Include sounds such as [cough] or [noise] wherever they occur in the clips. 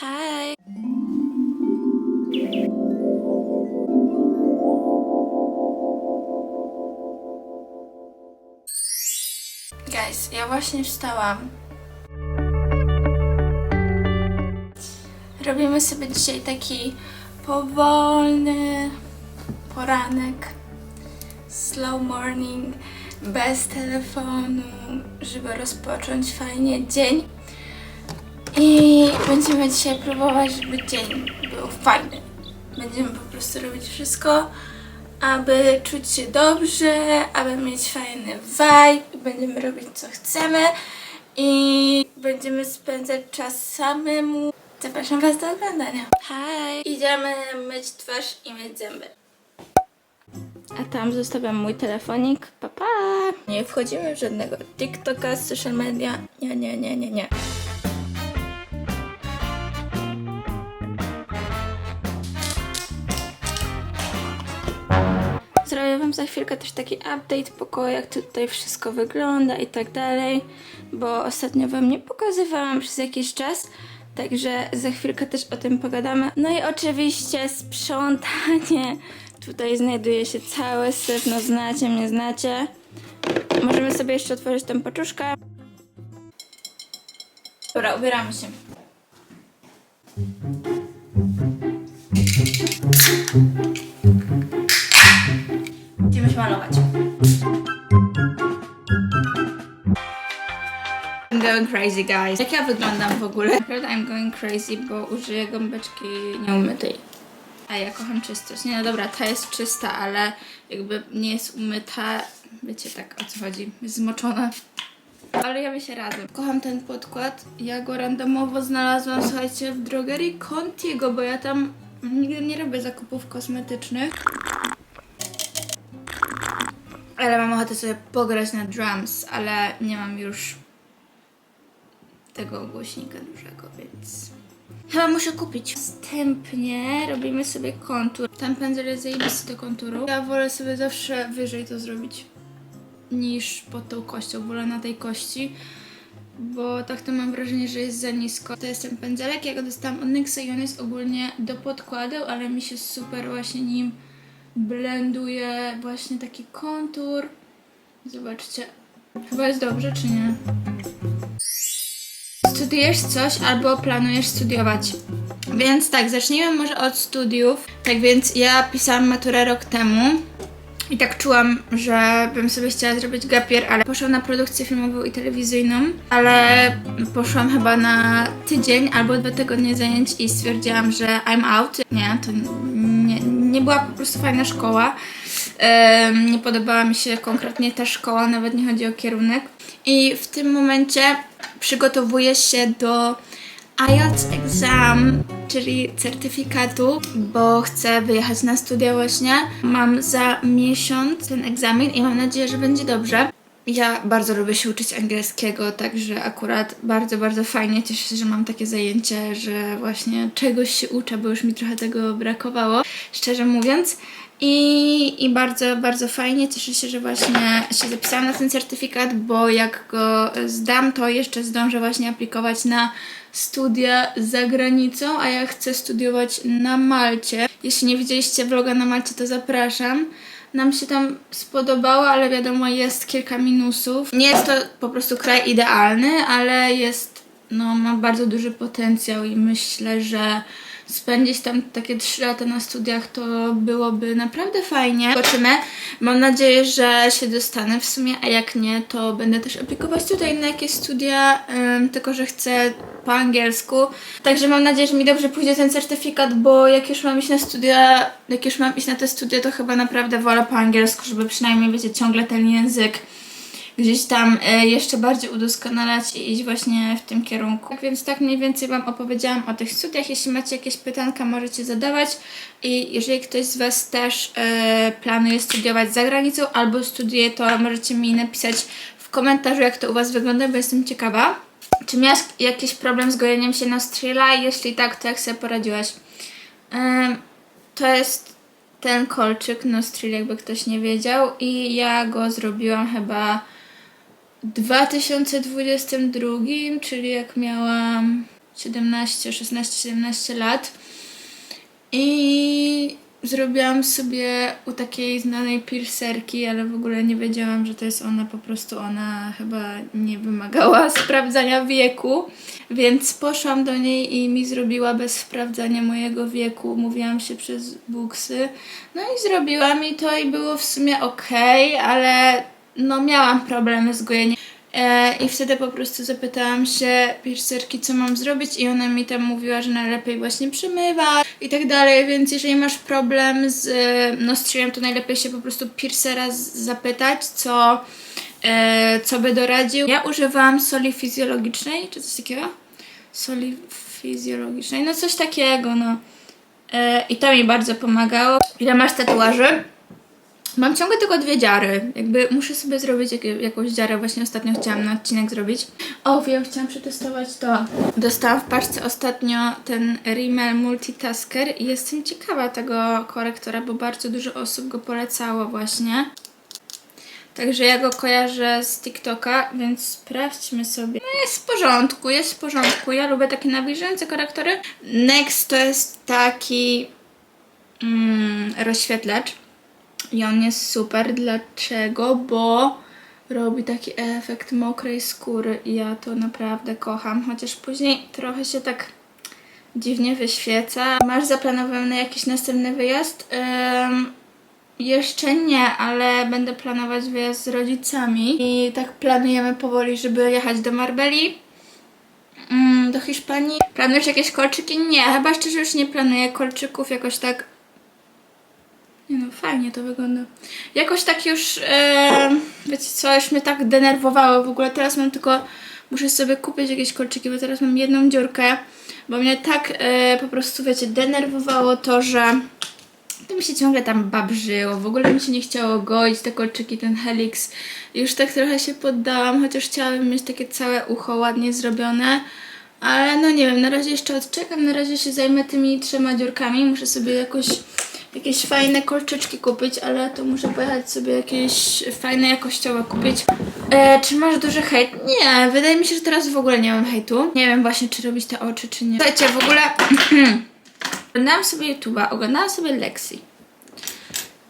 Hi! Guys, ja właśnie wstałam. Robimy sobie dzisiaj taki powolny poranek, slow morning, bez telefonu, żeby rozpocząć fajnie dzień. I będziemy dzisiaj próbować, żeby dzień był fajny. Będziemy po prostu robić wszystko, aby czuć się dobrze, aby mieć fajny vibe. Będziemy robić co chcemy i będziemy spędzać czas samemu. Zapraszam Was do oglądania. Hi! Idziemy myć twarz i myć zęby. A tam zostawiam mój telefonik. Pa, pa. Nie wchodzimy w żadnego TikToka, social media. Nie, nie, nie, nie, nie. Wam za chwilkę też taki update pokoju, jak to tutaj wszystko wygląda i tak dalej, bo ostatnio Wam nie pokazywałam przez jakiś czas, także za chwilkę też o tym pogadamy. No i oczywiście sprzątanie. Tutaj znajduje się cały syf, no znacie mnie, znacie. Możemy sobie jeszcze otworzyć tę paczuszkę. Dobra, ubieramy się. Going crazy, guys. Jak ja wyglądam w ogóle? Naprawdę I'm going crazy, bo użyję gąbeczki nieumytej. A ja kocham czystość. Nie, no dobra, ta jest czysta, ale jakby nie jest umyta. Wiecie tak o co chodzi. Jest zmoczona. Ale ja się razem. Kocham ten podkład. Ja go randomowo znalazłam, słuchajcie, w drogerii Contiego, bo ja tam nigdy nie robię zakupów kosmetycznych. Ale mam ochotę sobie pograć na drums, ale nie mam już tego głośnika dużego, więc chyba muszę kupić. Wstępnie robimy sobie kontur. Ten pędzel jest zajebisty do konturu. Ja wolę sobie zawsze wyżej to zrobić niż pod tą kością. Wolę na tej kości, bo tak to mam wrażenie, że jest za nisko. To jest ten pędzelek, ja go dostałam od NYXa i on jest ogólnie do podkładu, ale mi się super właśnie nim blenduje właśnie taki kontur. Zobaczcie. Chyba jest dobrze, czy nie? Studiujesz coś albo planujesz studiować. Więc tak, zacznijmy może od studiów. Tak więc ja pisałam maturę rok temu. I tak czułam, że bym sobie chciała zrobić gapier, ale poszłam na produkcję filmową i telewizyjną, ale poszłam chyba na tydzień albo dwa tygodnie zajęć i stwierdziłam, że I'm out. Nie, to nie, nie była po prostu fajna szkoła. Em, nie podobała mi się konkretnie ta szkoła, nawet nie chodzi o kierunek. I w tym momencie przygotowuję się do IELTS exam, czyli certyfikatu, bo chcę wyjechać na studia właśnie. Mam za miesiąc ten egzamin i mam nadzieję, że będzie dobrze. Ja bardzo lubię się uczyć angielskiego, także akurat bardzo, bardzo fajnie. Cieszę się, że mam takie zajęcie, że właśnie czegoś się uczę, bo już mi trochę tego brakowało, szczerze mówiąc. I, I bardzo, bardzo fajnie. Cieszę się, że właśnie się zapisałam na ten certyfikat, bo jak go zdam, to jeszcze zdążę właśnie aplikować na studia za granicą, a ja chcę studiować na Malcie. Jeśli nie widzieliście vloga na Malcie, to zapraszam. Nam się tam spodobało, ale wiadomo, jest kilka minusów. Nie jest to po prostu kraj idealny, ale jest, no, ma bardzo duży potencjał i myślę, że spędzić tam takie 3 lata na studiach to byłoby naprawdę fajnie. Zobaczymy. Mam nadzieję, że się dostanę w sumie, a jak nie, to będę też aplikować tutaj na jakieś studia, tylko że chcę po angielsku. Także mam nadzieję, że mi dobrze pójdzie ten certyfikat, bo jak już mam iść na studia, jak już mam iść na te studia, to chyba naprawdę wolę po angielsku, żeby przynajmniej, wiecie, ciągle ten język gdzieś tam e, jeszcze bardziej udoskonalać i iść właśnie w tym kierunku. Tak więc tak mniej więcej Wam opowiedziałam o tych studiach. Jeśli macie jakieś pytanka, możecie zadawać i jeżeli ktoś z Was też e, planuje studiować za granicą albo studiuje, to możecie mi napisać w komentarzu, jak to u Was wygląda, bo jestem ciekawa. Czy miałaś jakiś problem z gojeniem się nostrila? Jeśli tak, to jak sobie poradziłaś? Em, to jest ten kolczyk nostril, jakby ktoś nie wiedział i ja go zrobiłam chyba 2022, czyli jak miałam 17, 16, 17 lat. I zrobiłam sobie u takiej znanej piercerki, ale w ogóle nie wiedziałam, że to jest ona, po prostu ona chyba nie wymagała [laughs] sprawdzania wieku, więc poszłam do niej i mi zrobiła bez sprawdzania mojego wieku, mówiłam się przez buksy, no i zrobiła mi to i było w sumie okej, ale no miałam problemy z gojeniem. E, I wtedy po prostu zapytałam się piercerki, co mam zrobić, i ona mi tam mówiła, że najlepiej właśnie przemywać i tak dalej. Więc jeżeli masz problem z nostrzyjem, to najlepiej się po prostu piercera zapytać, co, e, co by doradził. Ja używałam soli fizjologicznej, czy coś takiego? Soli fizjologicznej, no coś takiego, no. E, I to mi bardzo pomagało. Ile masz tatuaży? Mam ciągle tylko dwie dziary. Jakby muszę sobie zrobić jak, jakąś dziarę. Właśnie ostatnio chciałam na odcinek zrobić. O, wiem, chciałam przetestować to. Dostałam w paczce ostatnio ten Rimmel Multitasker i jestem ciekawa tego korektora, bo bardzo dużo osób go polecało właśnie. Także ja go kojarzę z TikToka, więc sprawdźmy sobie. No jest w porządku, jest w porządku. Ja lubię takie nawilżające korektory. Next to jest taki mm, rozświetlacz. I on jest super. Dlaczego? Bo robi taki efekt mokrej skóry i ja to naprawdę kocham. Chociaż później trochę się tak dziwnie wyświeca. Masz zaplanowany jakiś następny wyjazd? Ym, jeszcze nie, ale będę planować wyjazd z rodzicami. I tak planujemy powoli, żeby jechać do Marbeli. Mm, do Hiszpanii. Planujesz jakieś kolczyki? Nie, chyba szczerze już nie planuję kolczyków jakoś tak nie no, fajnie to wygląda. Jakoś tak już, e, wiecie co, już mnie tak denerwowało w ogóle. Teraz mam tylko, muszę sobie kupić jakieś kolczyki, bo teraz mam jedną dziurkę, bo mnie tak e, po prostu, wiecie, denerwowało to, że to mi się ciągle tam babrzyło, w ogóle mi się nie chciało goić te kolczyki, ten helix. Już tak trochę się poddałam, chociaż chciałabym mieć takie całe ucho ładnie zrobione. Ale no nie wiem, na razie jeszcze odczekam, na razie się zajmę tymi trzema dziurkami. Muszę sobie jakoś jakieś fajne kolczyczki kupić, ale to muszę pojechać sobie jakieś fajne jakościowe kupić. E, czy masz duży hejt? Nie, wydaje mi się, że teraz w ogóle nie mam hejtu. Nie wiem właśnie, czy robić te oczy, czy nie. Słuchajcie, w ogóle [clears throat] oglądałam sobie YouTube'a, oglądałam sobie Lexi.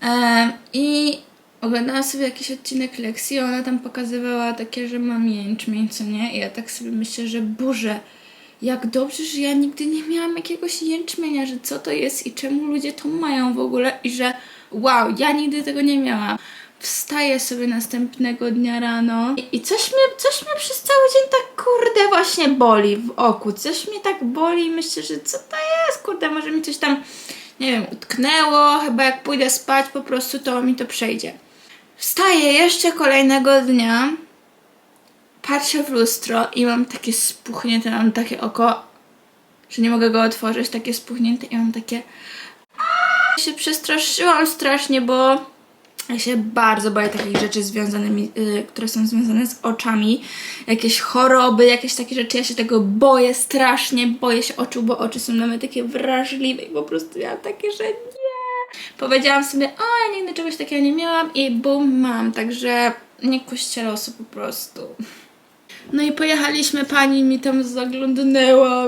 E, I oglądałam sobie jakiś odcinek Lexi, ona tam pokazywała takie, że mam jęczmień, co nie? I ja tak sobie myślę, że Boże, jak dobrze, że ja nigdy nie miałam jakiegoś jęczmienia, że co to jest i czemu ludzie to mają w ogóle i że wow, ja nigdy tego nie miałam. Wstaję sobie następnego dnia rano i, i coś, mnie, coś mnie przez cały dzień tak kurde właśnie boli w oku. Coś mnie tak boli i myślę, że co to jest, kurde, może mi coś tam, nie wiem, utknęło, chyba jak pójdę spać po prostu to mi to przejdzie. Wstaję jeszcze kolejnego dnia, patrzę w lustro i mam takie spuchnięte, mam takie oko, że nie mogę go otworzyć, takie spuchnięte i mam takie... Ja się przestraszyłam strasznie, bo ja się bardzo boję takich rzeczy związanymi, y, które są związane z oczami. Jakieś choroby, jakieś takie rzeczy. Ja się tego boję strasznie, boję się oczu, bo oczy są na mnie takie wrażliwe i po prostu ja takie, że nie. Powiedziałam sobie, o, ja nigdy czegoś takiego nie miałam i bum, mam. Także nie kościelosu po prostu. No i pojechaliśmy, pani mi tam zaglądnęła.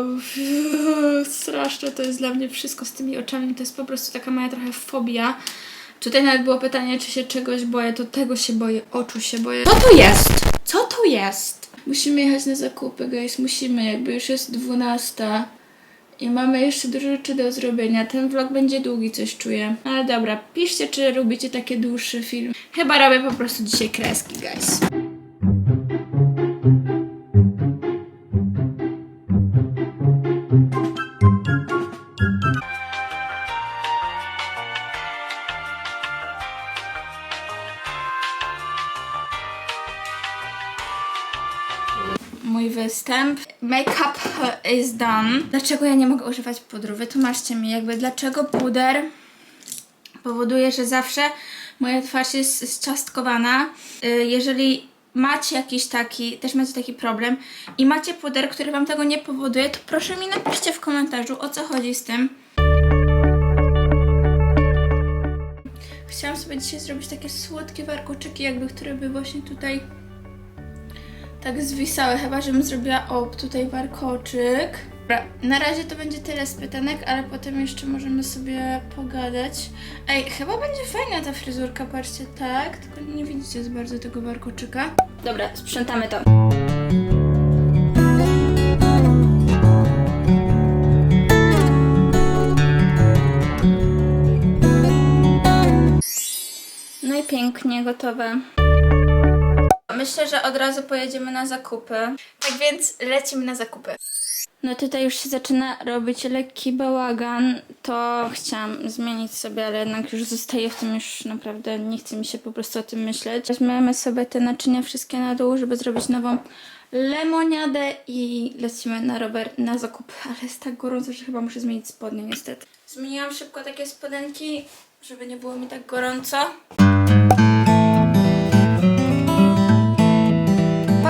Straszne to jest dla mnie wszystko z tymi oczami. To jest po prostu taka moja trochę fobia. Tutaj nawet było pytanie, czy się czegoś boję, to tego się boję, oczu się boję. Co to jest? Co to jest? Musimy jechać na zakupy, guys, musimy, jakby już jest 12. I mamy jeszcze dużo rzeczy do zrobienia. Ten vlog będzie długi, coś czuję. Ale dobra, piszcie, czy lubicie takie dłuższe filmy. Chyba robię po prostu dzisiaj kreski, guys. Makeup is done. Dlaczego ja nie mogę używać pudru? Wytłumaczcie mi jakby, dlaczego puder powoduje, że zawsze moja twarz jest zciastkowana. Y, Jeżeli macie jakiś taki, też macie taki problem i macie puder, który wam tego nie powoduje, to proszę mi napiszcie w komentarzu, o co chodzi z tym. Chciałam sobie dzisiaj zrobić takie słodkie warkoczyki, jakby, które by właśnie tutaj tak zwisały, chyba żebym zrobiła o tutaj warkoczyk. Dobra, na razie to będzie tyle z pytanek, ale potem jeszcze możemy sobie pogadać. Ej, chyba będzie fajna ta fryzurka, patrzcie, tak, tylko nie widzicie za bardzo tego warkoczyka. Dobra, sprzątamy to. No i pięknie, gotowe. Myślę, że od razu pojedziemy na zakupy. Tak więc lecimy na zakupy. No tutaj już się zaczyna robić lekki bałagan. To chciałam zmienić sobie, ale jednak już zostaję w tym już naprawdę nie chce mi się po prostu o tym myśleć. Weźmiemy sobie te naczynia wszystkie na dół, żeby zrobić nową lemoniadę i lecimy na rower na zakupy. Ale jest tak gorąco, że chyba muszę zmienić spodnie niestety. Zmieniłam szybko takie spodenki, żeby nie było mi tak gorąco.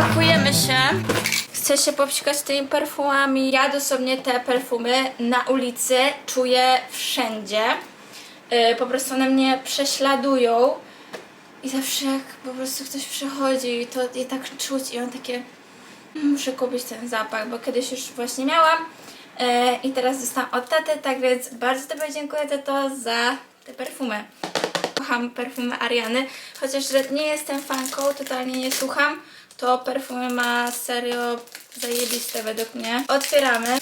Pakujemy się. Chcę się popsikać tymi perfumami. Ja dosłownie te perfumy na ulicy czuję wszędzie. Yy, po prostu one mnie prześladują. I zawsze jak po prostu ktoś przechodzi, to je tak czuć i on takie muszę kupić ten zapach, bo kiedyś już właśnie miałam yy, i teraz dostałam od taty, tak więc bardzo Tobie dziękuję tato za te perfumy. Kocham perfumy Ariany, chociaż nie jestem fanką, totalnie nie słucham, to perfumy ma serio zajebiste według mnie. Otwieramy.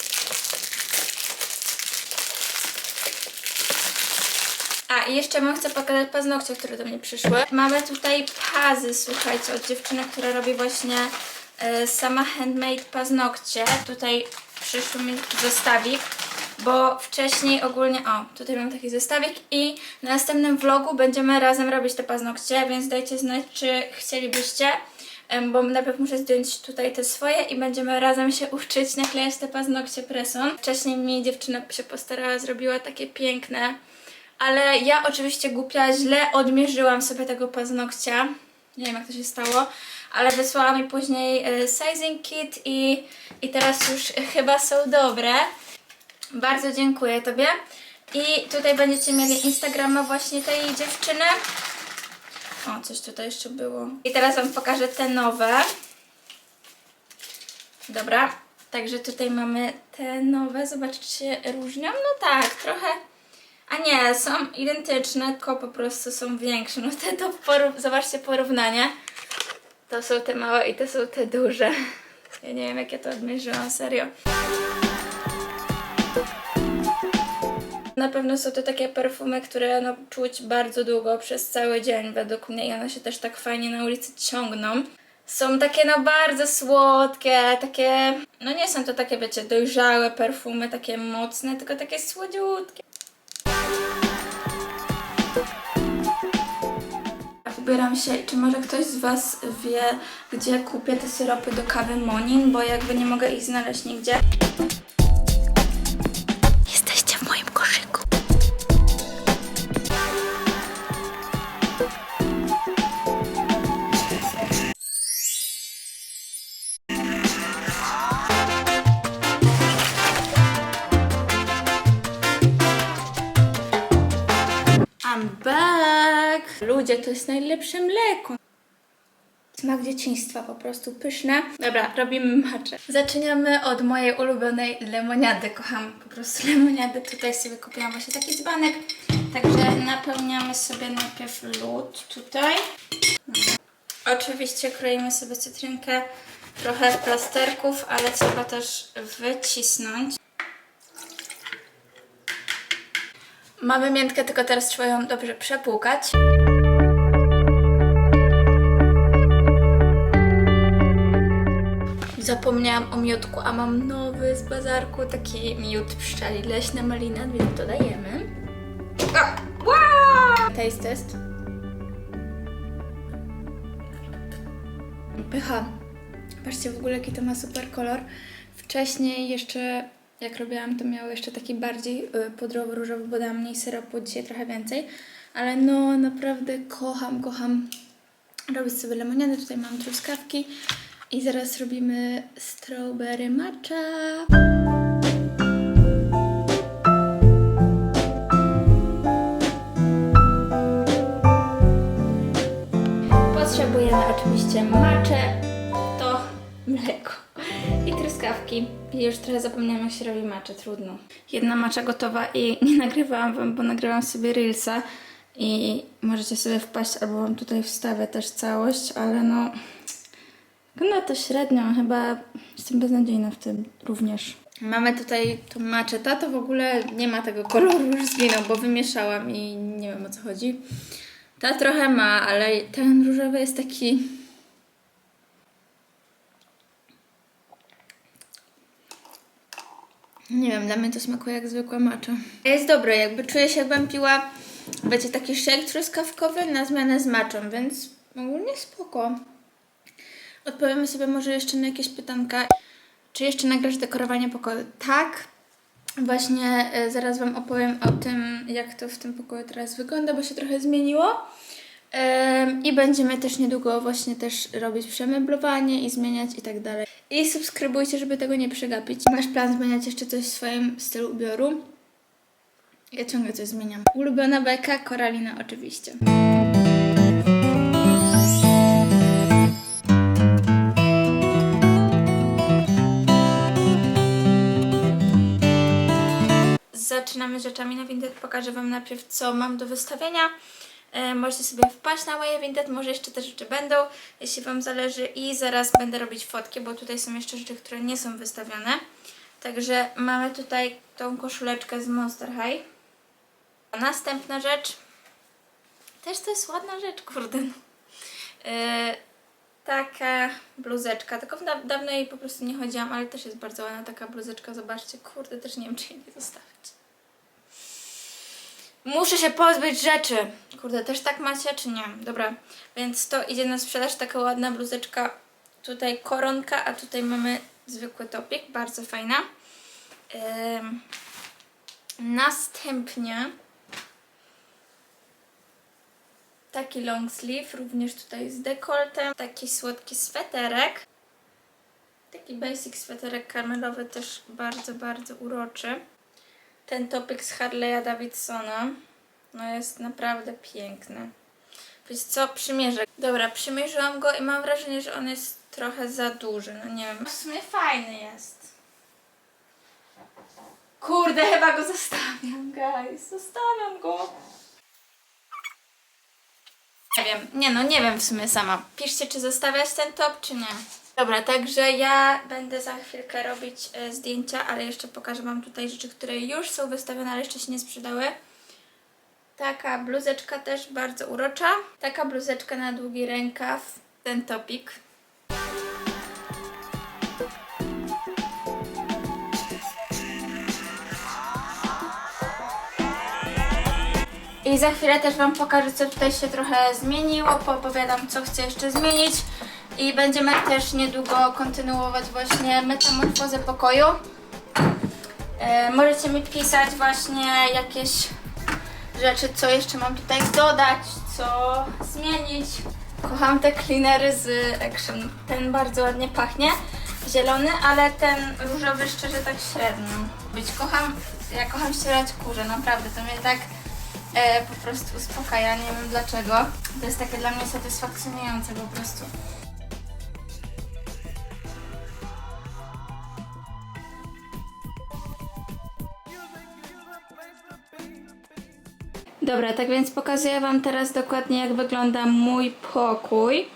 A i jeszcze wam chcę pokazać paznokcie, które do mnie przyszły. Mamy tutaj pazy, słuchajcie, od dziewczyny, która robi właśnie e, sama handmade paznokcie. Tutaj przyszły mi zestawik, bo wcześniej ogólnie, o, tutaj mam taki zestawik i na następnym vlogu będziemy razem robić te paznokcie, więc dajcie znać, czy chcielibyście. Bo najpierw muszę zdjąć tutaj te swoje i będziemy razem się uczyć naklejać te paznokcie presą. Wcześniej mi dziewczyna się postarała, zrobiła takie piękne. Ale ja oczywiście głupia źle odmierzyłam sobie tego paznokcia. Nie wiem jak to się stało, ale wysłała mi później e, sizing kit i, i teraz już [laughs] chyba są dobre. Bardzo dziękuję Tobie. I tutaj będziecie mieli Instagrama właśnie tej dziewczyny. O, coś tutaj jeszcze było. I teraz Wam pokażę te nowe. Dobra, także tutaj mamy te nowe. Zobaczcie, czy się różnią. No tak, trochę. A nie, są identyczne, tylko po prostu są większe. No te to porów... zobaczcie porównanie. To są te małe i to są te duże. Ja nie wiem, jak ja to odmierzyłam, serio. Na pewno są to takie perfumy, które no, czuć bardzo długo, przez cały dzień według mnie i one się też tak fajnie na ulicy ciągną. Są takie no bardzo słodkie, takie, no nie są to takie wiecie, dojrzałe perfumy, takie mocne, tylko takie słodziutkie. Ubieram się, czy może ktoś z Was wie, gdzie kupię te syropy do kawy Monin, bo jakby nie mogę ich znaleźć nigdzie. To jest najlepsze mleko. Smak dzieciństwa po prostu pyszne. Dobra, robimy maczę. Zaczynamy od mojej ulubionej lemoniady. Kocham po prostu [laughs] lemoniady. Tutaj sobie kupiłam właśnie taki dzbanek. Także napełniamy sobie najpierw lód tutaj. Oczywiście kroimy sobie cytrynkę, trochę plasterków, ale trzeba też wycisnąć. Mamy miętkę, tylko teraz trzeba ją dobrze przepłukać. Zapomniałam o miodku, a mam nowy z bazarku, taki miód pszczeli leśna malina, więc dodajemy. Wow! Taste test. Pycha. Patrzcie w ogóle jaki to ma super kolor. Wcześniej jeszcze jak robiłam to miało jeszcze taki bardziej y, pudrowo-różowy, bo dałam mniej syropu, dzisiaj trochę więcej. Ale no naprawdę kocham, kocham robić sobie lemoniadę. Tutaj mam truskawki i zaraz robimy strawberry matcha. Potrzebujemy oczywiście maczę. To i, i już trochę zapomniałam jak się robi macze, trudno. Jedna macza gotowa i nie [laughs] nagrywałam wam, bo nagrywam sobie reelsa i możecie sobie wpaść albo wam tutaj wstawię też całość, ale no wygląda to średnio, chyba jestem beznadziejna w tym również. Mamy tutaj tą maczę, ta to w ogóle nie ma tego koloru, już zginął, bo wymieszałam i nie wiem o co chodzi. Ta trochę ma, ale ten różowy jest taki Nie wiem, dla mnie to smakuje jak zwykła macza. Jest dobre, jakby czuję się jakbym piła, wiecie, taki shake truskawkowy na zmianę z maczą, więc ogólnie spoko. Odpowiemy sobie może jeszcze na jakieś pytanka. Czy jeszcze nagrasz dekorowanie pokoju? Tak. Właśnie e, zaraz Wam opowiem o tym, jak to w tym pokoju teraz wygląda, bo się trochę zmieniło. I będziemy też niedługo właśnie też robić przemeblowanie i zmieniać i tak dalej. I subskrybujcie, żeby tego nie przegapić. Masz plan zmieniać jeszcze coś w swoim stylu ubioru? Ja ciągle coś zmieniam. Ulubiona bajka? Koralina oczywiście. Zaczynamy rzeczami na Vinted. Pokażę Wam najpierw, co mam do wystawienia. E, możecie sobie wpaść na moje Vinted, może jeszcze te rzeczy będą, jeśli Wam zależy. I zaraz będę robić fotki, bo tutaj są jeszcze rzeczy, które nie są wystawione. Także mamy tutaj tą koszuleczkę z Monster High. A następna rzecz. Też to jest ładna rzecz, kurde. no. E, taka bluzeczka, tylko da dawno jej po prostu nie chodziłam, ale też jest bardzo ładna taka bluzeczka, zobaczcie, kurde, też nie wiem, czy jej nie zostawić. Muszę się pozbyć rzeczy. Kurde, też tak macie, czy nie? Dobra, więc to idzie na sprzedaż, taka ładna bluzeczka, tutaj koronka, a tutaj mamy zwykły topik, bardzo fajna. Następnie taki long sleeve, również tutaj z dekoltem, taki słodki sweterek. Taki basic sweterek karmelowy, też bardzo, bardzo uroczy. Ten topik z Harley'a Davidsona, no jest naprawdę piękny. Wiecie co? Przymierzę. Dobra, przymierzyłam go i mam wrażenie, że on jest trochę za duży, no nie wiem. W sumie fajny jest. Kurde, chyba go zostawiam, guys. Zostawiam go. Nie wiem, nie no, nie wiem w sumie sama. Piszcie, czy zostawiać ten top, czy nie. Dobra, także ja będę za chwilkę robić e, zdjęcia, ale jeszcze pokażę Wam tutaj rzeczy, które już są wystawione, ale jeszcze się nie sprzedały. Taka bluzeczka też bardzo urocza. Taka bluzeczka na długi rękaw. Ten topik. I za chwilę też Wam pokażę, co tutaj się trochę zmieniło, poopowiadam, co chcę jeszcze zmienić i będziemy też niedługo kontynuować właśnie metamorfozę pokoju. E, możecie mi pisać właśnie jakieś rzeczy, co jeszcze mam tutaj dodać, co zmienić. Kocham te cleanery z Action. Ten bardzo ładnie pachnie, zielony, ale ten różowy szczerze tak średnio. Być kocham, ja kocham ścierać kurze, naprawdę, to mnie tak e, po prostu uspokaja, nie wiem dlaczego. To jest takie dla mnie satysfakcjonujące po prostu. Dobra, tak więc pokazuję Wam teraz dokładnie jak wygląda mój pokój.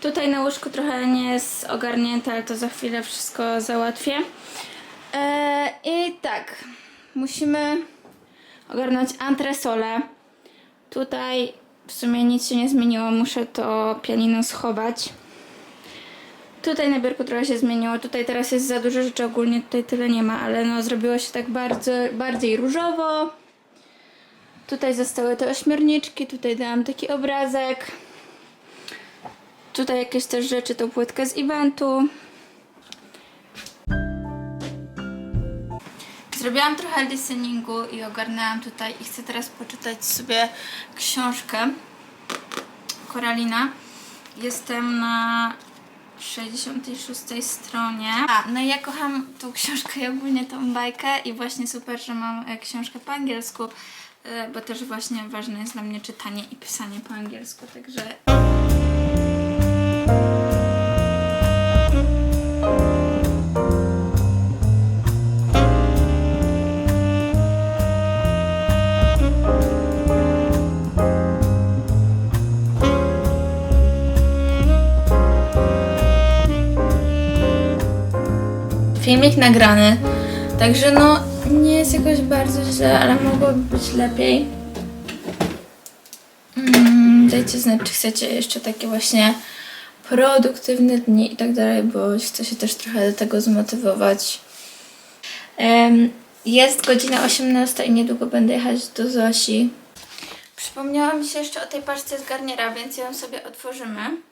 Tutaj na łóżku trochę nie jest ogarnięte, ale to za chwilę wszystko załatwię. E, I tak, musimy ogarnąć antresolę. Tutaj w sumie nic się nie zmieniło, muszę to pianino schować. Tutaj na biurku trochę się zmieniło, tutaj teraz jest za dużo rzeczy, ogólnie tutaj tyle nie ma, ale no zrobiło się tak bardzo, bardziej różowo. Tutaj zostały te ośmiorniczki, tutaj dałam taki obrazek. Tutaj jakieś też rzeczy, tą płytkę z eventu. Zrobiłam trochę listeningu i ogarnęłam tutaj i chcę teraz poczytać sobie książkę Koralina. Jestem na 66 stronie. A, no ja kocham tą [laughs] książkę i ogólnie tą bajkę i właśnie super, że mam e, książkę po angielsku, e, bo też właśnie ważne jest dla mnie czytanie i pisanie po angielsku, także filmik nagrany. Także no, nie jest jakoś bardzo źle, ale mogłoby być lepiej. Mm, dajcie znać, czy chcecie jeszcze takie właśnie produktywne dni i tak dalej, bo chcę się też trochę do tego zmotywować. Em, jest godzina 18 i niedługo będę jechać do Zosi. Przypomniała mi się jeszcze o tej paczce z garniera, więc ją sobie otworzymy.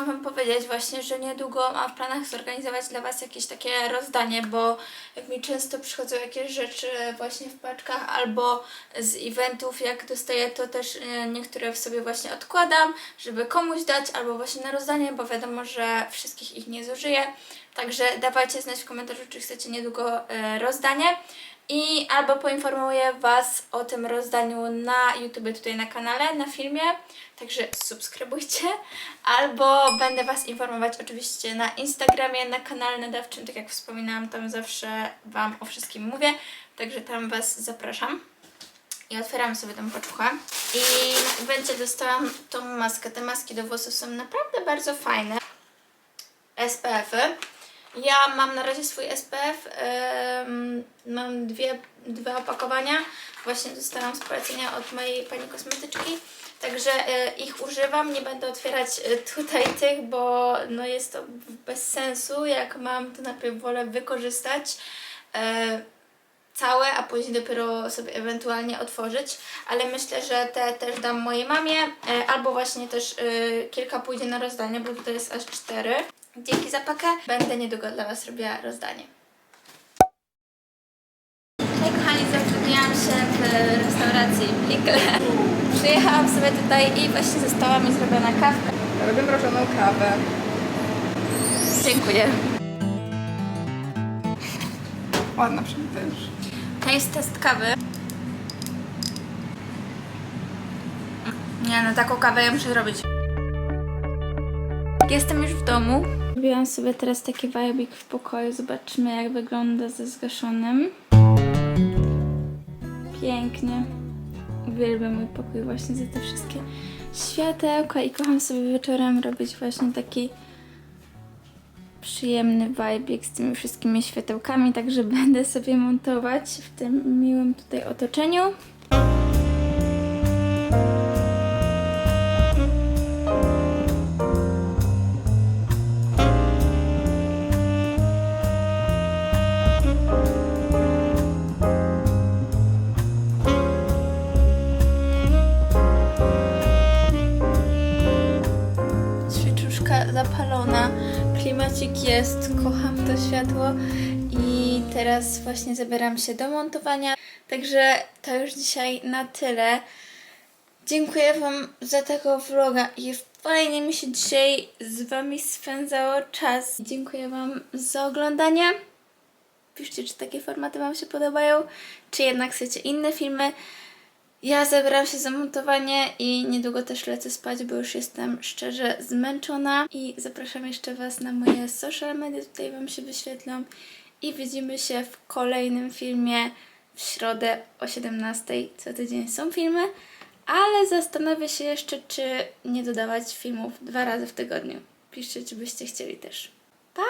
Chciałam Wam powiedzieć właśnie, że niedługo mam w planach zorganizować dla Was jakieś takie rozdanie, bo jak mi często przychodzą jakieś rzeczy właśnie w paczkach albo z eventów, jak dostaję, to też e, niektóre w sobie właśnie odkładam, żeby komuś dać albo właśnie na rozdanie, bo wiadomo, że wszystkich ich nie zużyję. Także dawajcie znać w komentarzu, czy chcecie niedługo e, rozdanie. I albo poinformuję Was o tym rozdaniu na YouTube, tutaj na kanale, na filmie, także subskrybujcie, albo będę Was informować oczywiście na Instagramie, na kanale nadawczym, tak jak wspominałam, tam zawsze Wam o wszystkim mówię, także tam Was zapraszam. I otwieram sobie tą paczuchę. I evencie dostałam tą maskę. Te maski do włosów są naprawdę bardzo fajne. SPF-y. Ja mam na razie swój SPF. em, mam dwie, dwa opakowania. Właśnie dostałam z polecenia od mojej pani kosmetyczki. Także e, ich używam. Nie będę otwierać e, tutaj [laughs] tych, bo no jest to bez sensu. Jak mam, to najpierw wolę wykorzystać. E, całe, a później dopiero sobie ewentualnie otworzyć, ale myślę, że te też dam mojej mamie, albo właśnie też kilka pójdzie na rozdanie, bo tutaj jest aż cztery. Dzięki za pakę, będę niedługo dla Was robiła rozdanie. Hej kochani, zatrudniłam się w restauracji Pickle. Przyjechałam sobie tutaj i właśnie została mi zrobiona kawka. Robię mrożoną kawę. Dziękuję. Ładna przecież. Taste test kawy. Nie no, taką kawę ja muszę zrobić. Jestem już w domu. Zrobiłam sobie teraz taki vibik w pokoju. Zobaczymy jak wygląda ze zgaszonym. Pięknie. Uwielbiam mój pokój właśnie za te wszystkie światełka i kocham sobie wieczorem robić właśnie taki przyjemny vibe z tymi wszystkimi światełkami, także będę sobie montować w tym miłym tutaj otoczeniu. Klimacik jest, kocham to światło i teraz właśnie zabieram się do montowania. Także to już dzisiaj na tyle. Dziękuję Wam za tego vloga i fajnie mi się dzisiaj z Wami spędzało czas. Dziękuję Wam za oglądanie. Piszcie, czy takie formaty Wam się podobają, czy jednak chcecie inne filmy. Ja zabieram się za montowanie i niedługo też lecę spać, bo już jestem szczerze zmęczona. I zapraszam jeszcze Was na moje social media, tutaj Wam się wyświetlą. I widzimy się w kolejnym filmie w środę o 17. Co tydzień są filmy, ale zastanowię się jeszcze, czy nie dodawać filmów dwa razy w tygodniu. Piszcie, czy byście chcieli też. Pa!